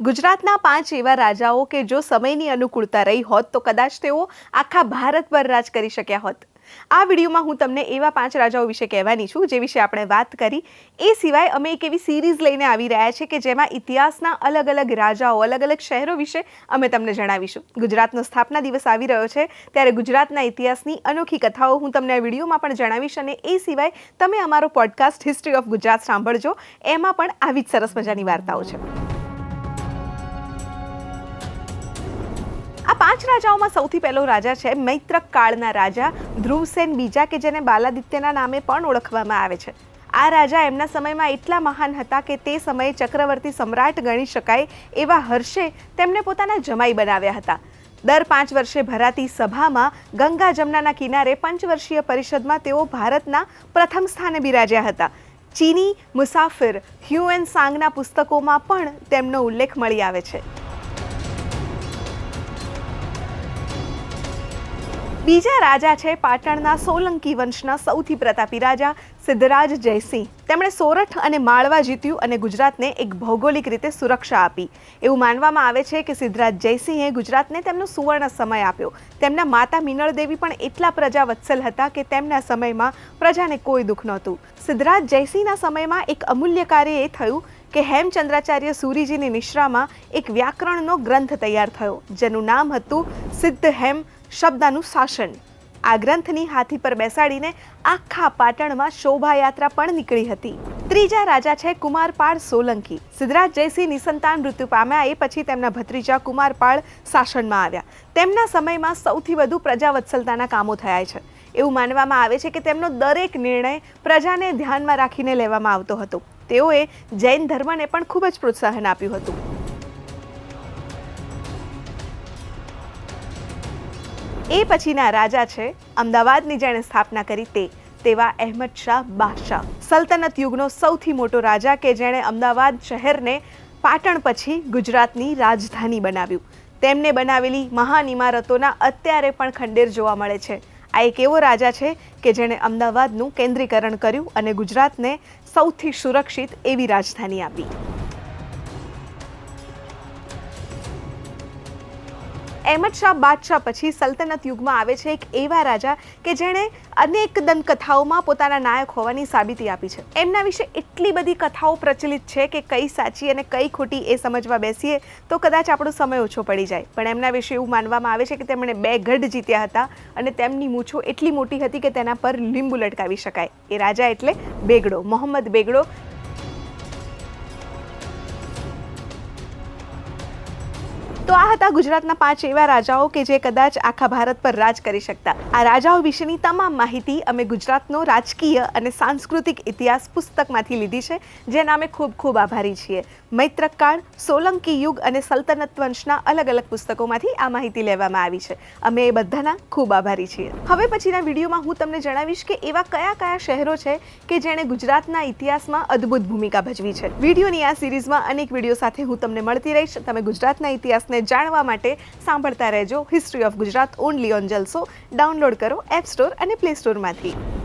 ગુજરાતના પાંચ એવા રાજાઓ કે જો સમયની અનુકૂળતા રહી હોત તો કદાચ તેઓ આખા ભારત પર રાજ કરી શક્યા હોત. આ વિડીયોમાં હું તમને એવા પાંચ રાજાઓ વિશે કહેવાની છું જે વિશે આપણે વાત કરી. એ સિવાય અમે એક એવી સિરીઝ લઈને આવી રહ્યા છે કે જેમાં ઇતિહાસના અલગ અલગ રાજાઓ, અલગ અલગ શહેરો વિશે અમે તમને જણાવીશું. ગુજરાતનો સ્થાપના દિવસ આવી રહ્યો છે ત્યારે ગુજરાતના ઇતિહાસની અનોખી કથાઓ હું તમને આ વિડીયોમાં પણ જણાવીશ અને એ સિવાય તમે અમારો પોડકાસ્ટ હિસ્ટ્રી ઓફ ગુજરાત સાંભળજો. એમાં પણ આવી જ સરસ મજાની વાર્તાઓ છે. રાજાઓમાં સૌથી પહેલો રાજા છે મૈત્રક કાળના રાજા ધ્રુવસેન બીજા કે જેને બાલાદિત્યના નામે પણ ઓળખવામાં આવે છે. આ રાજા એમના સમયમાં એટલા મહાન હતા કે તે સમયે ચક્રવર્તી સમ્રાટ ગણી શકાય એવા હર્ષે તેમને પોતાના જમાઈ બનાવ્યા હતા. દર પાંચ વર્ષે ભરાતી સભામાં ગંગા જમનાના કિનારે પંચવર્ષીય પરિષદમાં તેઓ ભારતના પ્રથમ સ્થાને બિરાજ્યા હતા. ચીની મુસાફિર હ્યુએન સાંગના પુસ્તકોમાં પણ તેમનો ઉલ્લેખ મળી આવે છે. બીજા રાજા છે પાટણના સોલંકી વંશના સૌથી પ્રતાપી રાજા સિદ્ધરાજ જયસિંહ. તેમણે સોરઠ અને માળવા જીત્યું અને ગુજરાતને એક ભૌગોલિક રીતે સુરક્ષા આપી. એવું માનવામાં આવે છે કે સિદ્ધરાજ જયસિંહે ગુજરાતને તેમનો સુવર્ણ સમય આપ્યો. તેમના માતા મિનળ દેવી પણ એટલા પ્રજા વત્સલ હતા કે તેમના સમયમાં પ્રજાને કોઈ દુઃખ નહોતું. સિદ્ધરાજ જયસિંહના સમયમાં એક અમૂલ્ય કાર્ય એ થયું કે હેમચંદ્રાચાર્ય સૂરીજીની નિશ્રામાં એક વ્યાકરણનો ગ્રંથ તૈયાર થયો, જેનું નામ હતું સિદ્ધ હેમ શબ્દાનું શાસન આ ગ્રંથની હાથી પર બેસાડીને આખા પાટણમાં શોભાયાત્રા પણ નીકળી હતી. ત્રીજા રાજા છે કુમારપાળ સોલંકી. સિદ્ધરાજ જયસિંહ નિસંતાન મૃત્યુ પામ્યા એ પછી તેમના ભત્રીજા કુમારપાળ શાસનમાં આવ્યા. તેમના સમયમાં સૌથી વધુ પ્રજાવત્સલતાના કામો થયા છે. એવું માનવામાં આવે છે કે તેમનો દરેક નિર્ણય પ્રજાને ધ્યાનમાં રાખીને લેવામાં આવતો હતો. તેઓએ જૈન ધર્મને પણ ખૂબ જ પ્રોત્સાહન આપ્યું હતું. એ પછીના રાજા છે, અમદાવાદની જેણે સ્થાપના કરી તે, તેવા અહેમદ શાહ બાદશાહ. સલ્તનત યુગનો સૌથી મોટો રાજા કે જેણે અમદાવાદ શહેરને પાટણ પછી ગુજરાતની રાજધાની બનાવ્યું. તેમને બનાવેલી મહાન ઇમારતોના અત્યારે પણ ખંડેર જોવા મળે છે. આ એક એવો રાજા છે કે જેણે અમદાવાદનું કેન્દ્રીકરણ કર્યું અને ગુજરાતને સૌથી સુરક્ષિત એવી રાજધાની આપી. અહેમદ શાહ બાદશાહ પછી સલ્તનત યુગમાં આવે છે એક એવા રાજા કે જેણે અનેક દંતકથાઓમાં પોતાના નાયક હોવાની સાબિતી આપી છે. એમના વિશે એટલી બધી કથાઓ પ્રચલિત છે કે કઈ સાચી અને કઈ ખોટી એ સમજવા બેસીએ તો કદાચ આપણો સમય ઓછો પડી જાય. પણ એમના વિશે એવું માનવામાં આવે છે કે તેમણે બે ગઢ જીત્યા હતા અને તેમની મૂછો એટલી મોટી હતી કે તેના પર લીંબુ લટકાવી શકાય. એ રાજા એટલે બેગડો, મોહમ્મદ બેગડો તો આ હતા ગુજરાતના પાંચ એવા રાજાઓ કે જે કદાચ આખા ભારત પર રાજ કરી શકતા. આ રાજાઓ વિશેની તમામ માહિતી અમે ગુજરાતનો રાજકીય અને સાંસ્કૃતિક ઇતિહાસ પુસ્તકમાંથી લીધી છે જેના અમે ખૂબ ખૂબ આભારી છીએ. મૈત્રક કાળ સોલંકી યુગ અને સલ્તનત વંશના અલગ અલગ પુસ્તકોમાંથી આ માહિતી લેવામાં આવી છે. અમે એ બધાના ખૂબ આભારી છીએ. હવે પછીના વિડીયોમાં હું તમને જણાવીશ કે એવા કયા કયા શહેરો છે કે જેણે ગુજરાતના ઇતિહાસમાં અદ્ભુત ભૂમિકા ભજવી છે. વિડીયોની આ સિરીઝમાં અનેક વીડિયો સાથે હું તમને મળતી રહીશ. તમે ગુજરાતના ઇતિહાસને જાણવા માટે સાંભળતા રહેજો. History of Gujarat only on Jalso download કરો એપ સ્ટોર અને પ્લે સ્ટોરમાંથી